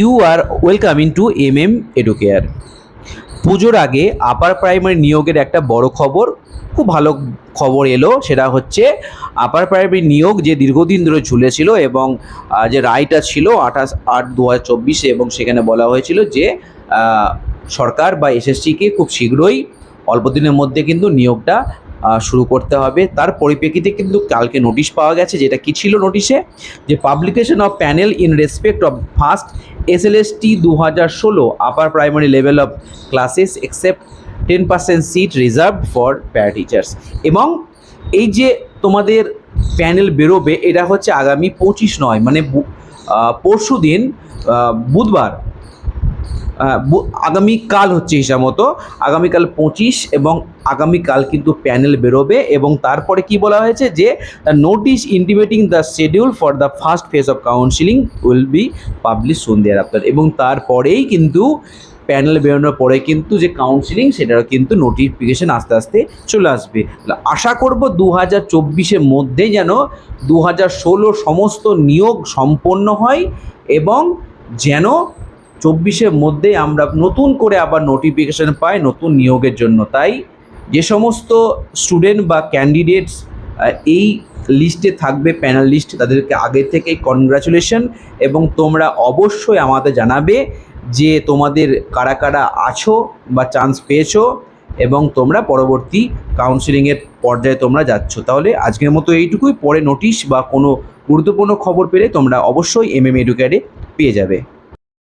You are welcome in to M M Educare পুজোর আগে upper primary নিয়োগের একটা বড় খবর, খুব ভালো খবর এলো, সেটা হচ্ছে আপার প্রাইমারি নিয়োগ যে দীর্ঘদিন ধরে ঝুলেছিল এবং যে রায়টা ছিল আঠাশ আট দু হাজার চব্বিশে এবং সেখানে বলা হয়েছিল যে সরকার বা এসএসসিকে খুব শীঘ্রই অল্প দিনের মধ্যে কিন্তু নিয়োগটা শুরু করতে হবে। তার পরিপ্রেক্ষিতে কিন্তু কালকে নোটিশ পাওয়া গেছে, যেটা কি ছিল নোটিশে যে publication of panel in respect of first S L S T দু হাজার ষোলো upper primary level of classes except ten percent seat reserve for para teachers এবং এই যে তোমাদের প্যানেল বেরোবে, এটা হচ্ছে আগামী পঁচিশ নয় মানে পরশু দিন বুধবার। আগামীকাল হচ্ছে হিসাব মতো আগামীকাল পঁচিশ এবং আগামীকাল কিন্তু প্যানেল বেরোবে এবং তারপরে কি বলা হয়েছে যে notice intimating the schedule for the first phase of counselling will be publish soon there এবং তারপরেই কিন্তু প্যানেল বেরোনোর পরে কিন্তু যে কাউন্সিলিং সেটারও কিন্তু নোটিফিকেশন আস্তে আস্তে চলে আসবে। আশা করব দু হাজার চব্বিশের মধ্যে যেন দু হাজার ষোলো সমস্ত নিয়োগ সম্পন্ন হয় এবং যেন চব্বিশের মধ্যে আমরা নতুন করে আবার নোটিফিকেশন পাই নতুন নিয়োগের জন্য। তাই যে সমস্ত স্টুডেন্ট বা ক্যান্ডিডেটস এই লিস্টে থাকবে প্যানেল লিস্ট তাদেরকে আগে থেকেই কনগ্রাচুলেশন এবং তোমরা অবশ্যই আমাদের জানাবে যে তোমাদের কারা কারা আছো বা চান্স পেয়েছ এবং তোমরা পরবর্তী কাউন্সিলিংয়ের পর্যায়ে তোমরা যাচ্ছ। তাহলে আজকের মতো এইটুকুই। পরে নোটিশ বা কোনো গুরুত্বপূর্ণ খবর পেলে তোমরা অবশ্যই এম এম পেয়ে যাবে।